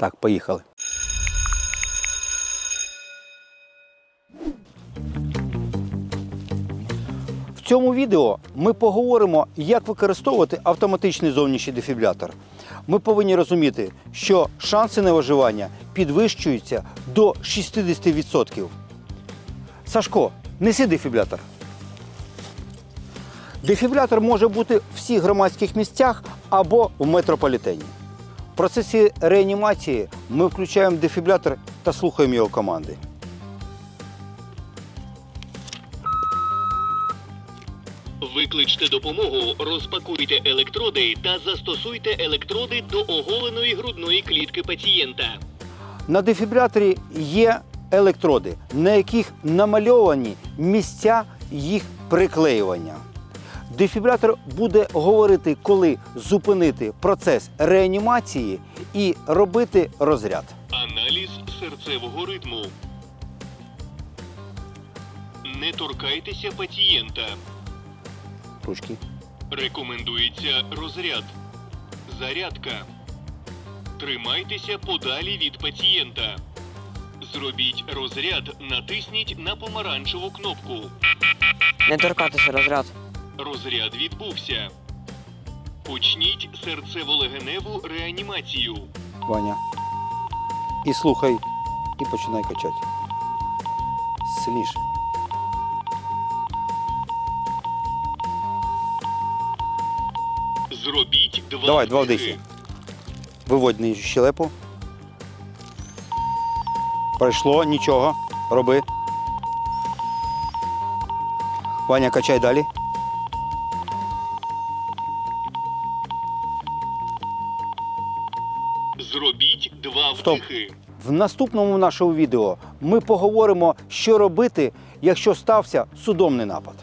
Так, поїхали. В цьому відео ми поговоримо, як використовувати автоматичний зовнішній дефібрилятор. Ми повинні розуміти, що шанси на виживання підвищуються до 60%. Сашко, неси дефібрилятор. Дефібрилятор може бути в всіх громадських місцях або в метрополітені. Процесі реанімації ми включаємо дефібрилятор та слухаємо його команди. Викличте допомогу, розпакуйте електроди та застосуйте електроди до оголеної грудної клітки пацієнта. На дефібриляторі є електроди, на яких намальовані місця їх приклеювання. Дефібрилятор буде говорити, коли зупинити процес реанімації і робити розряд. Аналіз серцевого ритму. Не торкайтеся пацієнта. Ручки. Рекомендується розряд. Зарядка. Тримайтеся подалі від пацієнта. Зробіть розряд, натисніть на помаранчеву кнопку. Не торкатися розряд. Розряд відбувся. Почніть серцево-легеневу реанімацію. Ваня. І слухай, і починай качати. Сильніше. Зробіть два Давай, два вдихи. вдихи. Виводь нижню щелепу. Пройшло, нічого. Роби. Ваня, качай далі. Зробіть два Стоп. вдихи. В наступному нашому відео ми поговоримо, що робити, якщо стався судомний напад.